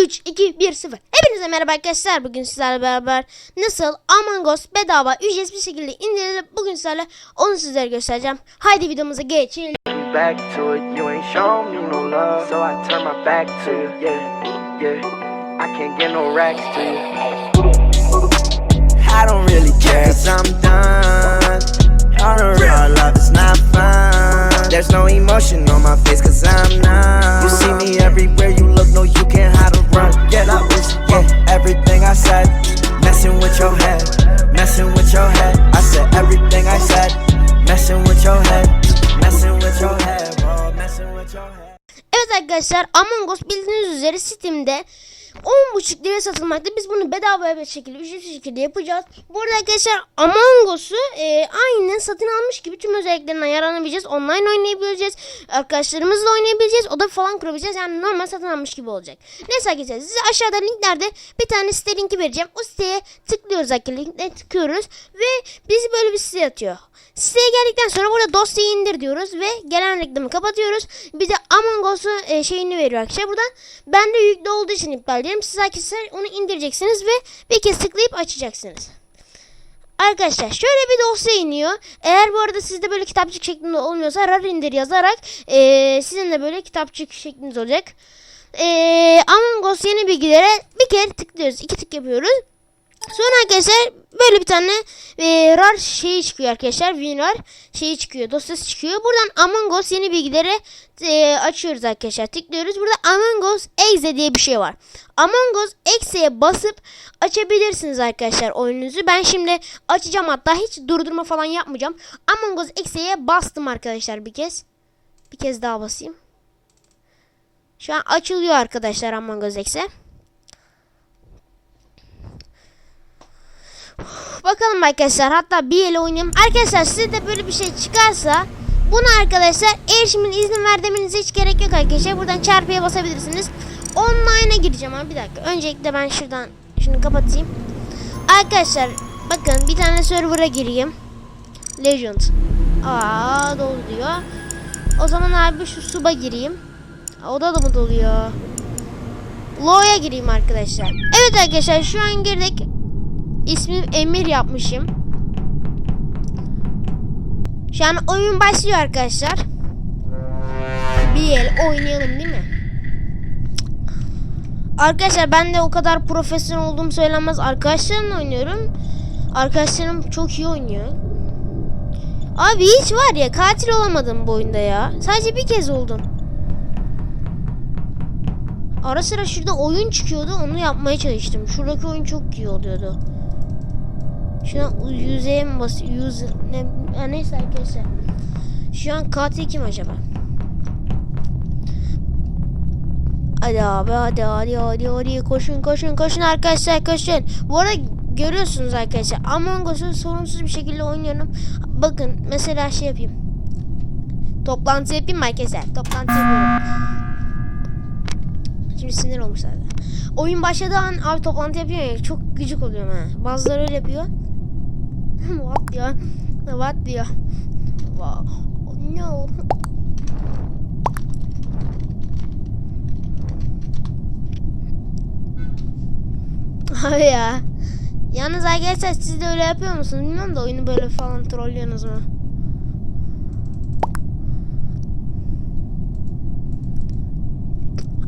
3, 2, 1, 0. Hepinize merhaba arkadaşlar. Bugün sizlerle beraber nasıl Among Us bedava ücretsiz bir şekilde indirilip bugün sizlerle onu sizlere göstereceğim. Haydi videomuza geçelim. not. There's no emotion on my face, cause I'm numb. Your head. I said everything I said. Messing with your head, messing with your head, bro, messing with your head. Evet arkadaşlar Among Us bildiğiniz üzere Steam'de 10.5 liraya satılmakta. Biz bunu bedava bir şekilde, ücretsiz şekilde yapacağız. Bu arada arkadaşlar Among Us'u e, aynı satın almış gibi tüm özelliklerinden yararlanabileceğiz. Online oynayabileceğiz. Arkadaşlarımızla oynayabileceğiz. Oda falan kurabileceğiz. Yani normal satın almış gibi olacak. Neyse arkadaşlar size aşağıda linklerde bir tane site linki vereceğim. O siteye tıklıyoruz arkadaşlar. Linkle tıklıyoruz. Ve bizi böyle bir site atıyor. Siteye geldikten sonra burada dosyayı indir diyoruz ve gelen reklamı kapatıyoruz. Bize Among Us'u e, şeyini veriyor arkadaşlar. Buradan bende yüklü olduğu için iptal diyelim. Siz arkadaşlar onu indireceksiniz ve bir kez tıklayıp açacaksınız. Arkadaşlar şöyle bir dosya iniyor. Eğer bu arada sizde böyle kitapçık şeklinde olmuyorsa rar indir yazarak e, sizin de böyle kitapçık şekliniz olacak. E, Among Us yeni bilgilere bir kere tıklıyoruz. iki tık yapıyoruz. Sonra arkadaşlar böyle bir tane e, rar şeyi çıkıyor arkadaşlar. WinRAR şeyi çıkıyor. Dosyası çıkıyor. Buradan Among Us yeni bilgileri e, açıyoruz arkadaşlar. Tıklıyoruz. Burada Among Us Exe diye bir şey var. Among Us Exe'ye basıp açabilirsiniz arkadaşlar oyununuzu. Ben şimdi açacağım hatta hiç durdurma falan yapmayacağım. Among Us Exe'ye bastım arkadaşlar bir kez. Bir kez daha basayım. Şu an açılıyor arkadaşlar Among Us Exe. Bakalım arkadaşlar hatta bir ele oynayalım. Arkadaşlar size de böyle bir şey çıkarsa bunu arkadaşlar erişimin izin ver demenize hiç gerek yok arkadaşlar. Buradan çarpıya basabilirsiniz. Online'a gireceğim ama bir dakika. Öncelikle ben şuradan şunu kapatayım. Arkadaşlar bakın bir tane server'a gireyim. Legend. Aa dolu diyor. O zaman abi şu suba gireyim. O da da mı doluyor? Lo'ya gireyim arkadaşlar. Evet arkadaşlar şu an girdik. İsmim Emir yapmışım. Şu an oyun başlıyor arkadaşlar. Bir el oynayalım değil mi? Arkadaşlar ben de o kadar profesyonel olduğum söylenmez. Arkadaşlarımla oynuyorum. Arkadaşlarım çok iyi oynuyor. Abi hiç var ya katil olamadım bu oyunda ya. Sadece bir kez oldum. Ara sıra şurada oyun çıkıyordu onu yapmaya çalıştım. Şuradaki oyun çok iyi oluyordu. Şuna yüzeye mi bas? Yüz ne? Ya neyse arkadaşlar. Şu an katil kim acaba? Hadi abi hadi hadi hadi hadi koşun koşun koşun arkadaşlar koşun. Bu arada görüyorsunuz arkadaşlar Among Us'u sorunsuz bir şekilde oynuyorum. Bakın mesela şey yapayım. Toplantı yapayım mı arkadaşlar? Toplantı yapıyorum. Şimdi sinir olmuşlar. Oyun başladığı an abi toplantı yapıyor ya çok gıcık oluyorum ha. Bazıları öyle yapıyor. What diyor. What diyor. Wow. No. Abi ya. Yalnız arkadaşlar siz de öyle yapıyor musunuz? Bilmiyorum da oyunu böyle falan trollüyorsunuz mu?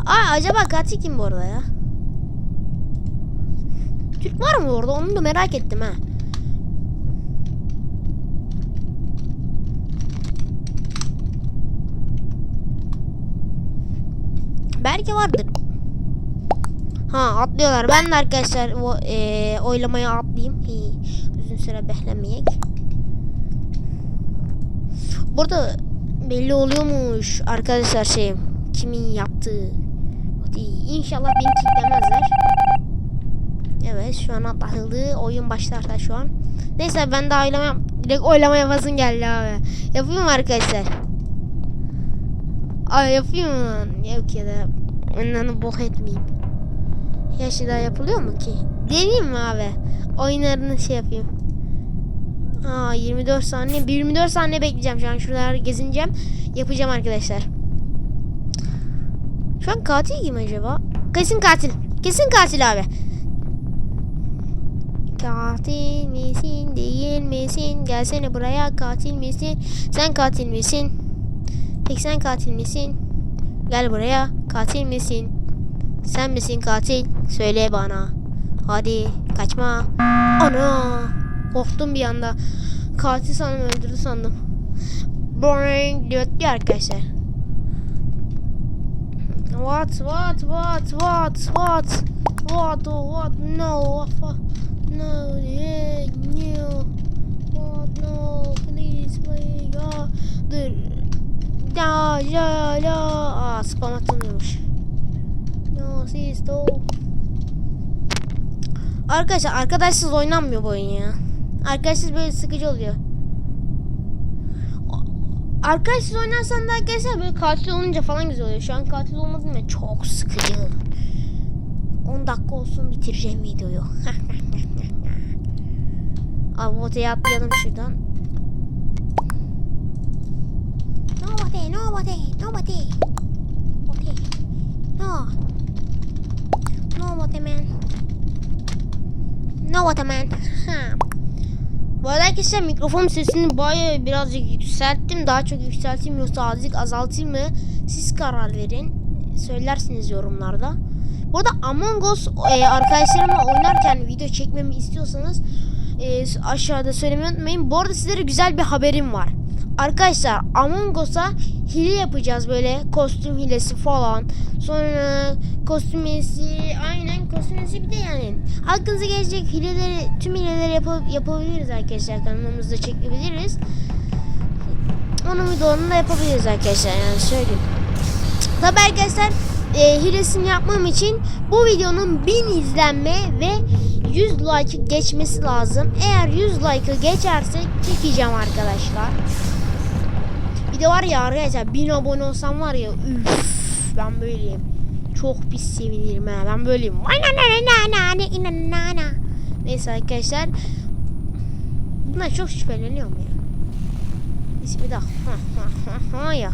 Aa acaba katil kim bu arada ya? Türk var mı orada? Onu da merak ettim ha. Belki vardır. Ha atlıyorlar. Ben de arkadaşlar o e, oylamaya atlayayım. Hi, uzun süre beklemeyek. Burada belli oluyormuş arkadaşlar şey kimin yaptığı. İnşallah beni kilitlemezler. Evet şu an atlatıldı. Oyun başlarsa şu an. Neyse ben de oylama direkt oylama yapasın geldi abi. Yapayım mı arkadaşlar? Ay yapayım mı? Yok ya da onları bok etmeyeyim. Ya şey daha yapılıyor mu ki? Deneyeyim mi abi? Oyunlarını şey yapayım. Aa 24 saniye. 24 saniye bekleyeceğim şu an. Şuraları gezineceğim. Yapacağım arkadaşlar. Şu an katil kim acaba? kesin katil. Kesin katil abi. Katil misin değil misin? Gelsene buraya katil misin? Sen katil misin? Peki sen katil misin? Gel buraya katil misin? Sen misin katil? Söyle bana. Hadi kaçma. Ana. Korktum bir anda. Katil sandım öldürdü sandım. Boring diyor arkadaşlar. What what what what what what what no what no yeah no what no please please ya dur ya ya ya aa spam atılmıyormuş no sis do Arkadaşlar arkadaşsız oynanmıyor bu oyun ya. Arkadaşsız böyle sıkıcı oluyor. Arkadaşsız oynarsan da arkadaşlar böyle katil olunca falan güzel oluyor. Şu an katil olmadım ya çok sıkıcı. 10 dakika olsun bitireceğim videoyu. Abi potaya atlayalım şuradan. Nobody, nobody, nobody. Okay. No. Nobody man. Nobody man. Ha. Bu arada arkadaşlar mikrofon sesini bayağı birazcık yükselttim. Daha çok yükselteyim yoksa azıcık azaltayım mı? Siz karar verin. Söylersiniz yorumlarda. Bu arada Among Us e, arkadaşlarımla oynarken video çekmemi istiyorsanız e, aşağıda söylemeyi unutmayın. Bu arada sizlere güzel bir haberim var. Arkadaşlar Among Us'a hile yapacağız böyle kostüm hilesi falan. Sonra kostüm hilesi aynen kostüm hilesi bir de yani aklınıza gelecek hileleri tüm hileleri yapa- yapabiliriz arkadaşlar kanalımızda çekebiliriz. Onun videolarını da yapabiliriz arkadaşlar yani söyleyeyim. Tabi arkadaşlar e, hilesini yapmam için bu videonun 1000 izlenme ve 100 like geçmesi lazım. Eğer 100 like'ı geçerse çekeceğim arkadaşlar. De var ya arkadaşlar 1000 abone olsam var ya üf, ben böyleyim. Çok pis sevinirim ha ben böyleyim. Neyse arkadaşlar. Bunlar çok şüpheleniyorum ya. İsmi de ha ha ha ya.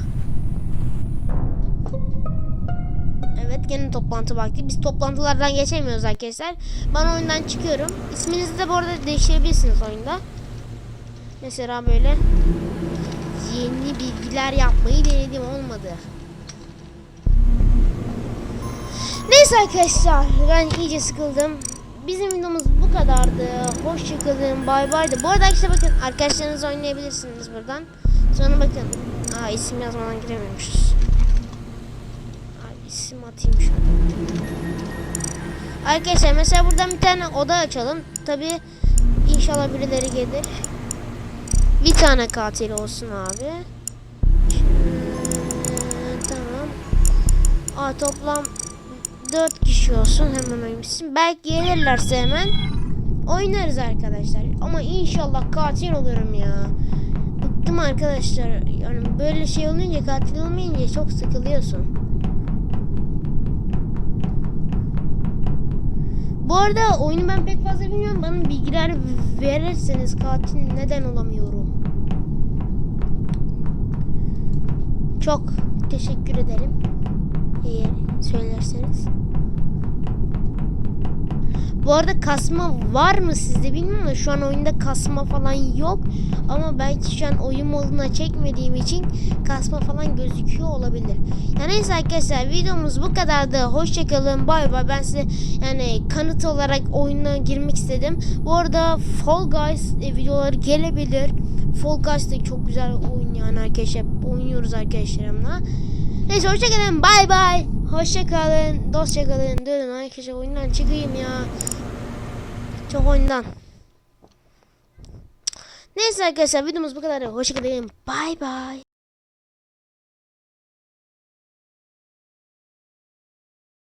Evet gene toplantı vakti. Biz toplantılardan geçemiyoruz arkadaşlar. Ben oyundan çıkıyorum. İsminizi de bu arada değiştirebilirsiniz oyunda. Mesela böyle yeni bilgiler yapmayı denedim olmadı. Neyse arkadaşlar ben iyice sıkıldım. Bizim videomuz bu kadardı. Hoşçakalın. Bay bay da. Bu arada arkadaşlar bakın arkadaşlarınızla oynayabilirsiniz buradan. Sonra bakın. Aa isim yazmadan giremiyormuşuz. Ay isim atayım şöyle. Arkadaşlar mesela buradan bir tane oda açalım. Tabi inşallah birileri gelir. Bir tane katil olsun abi. Şöyle, tamam. Aa toplam 4 kişi olsun hemen oynamışsın. Belki gelirlerse hemen oynarız arkadaşlar. Ama inşallah katil olurum ya. Bıktım arkadaşlar. Yani böyle şey olunca katil olmayınca çok sıkılıyorsun. Bu arada oyunu ben pek fazla bilmiyorum. Bana bilgiler verirseniz katil neden olamıyorum. Çok teşekkür ederim. Eğer söylerseniz. Bu arada kasma var mı sizde bilmiyorum ama şu an oyunda kasma falan yok. Ama belki şu an oyun moduna çekmediğim için kasma falan gözüküyor olabilir. Yani neyse arkadaşlar videomuz bu kadardı. Hoşçakalın. Bay bay. Ben size yani kanıt olarak oyuna girmek istedim. Bu arada Fall Guys e, videoları gelebilir. Fall Guys da çok güzel oyun yani arkadaşlar. Oynuyoruz arkadaşlarımla. Neyse hoşçakalın. Bay bay. Hoşçakalın. Dostça kalın. Durun arkadaşlar oyundan çıkayım ya. Çok oyundan. Neyse arkadaşlar videomuz bu kadar. Hoşçakalın. Bay bay.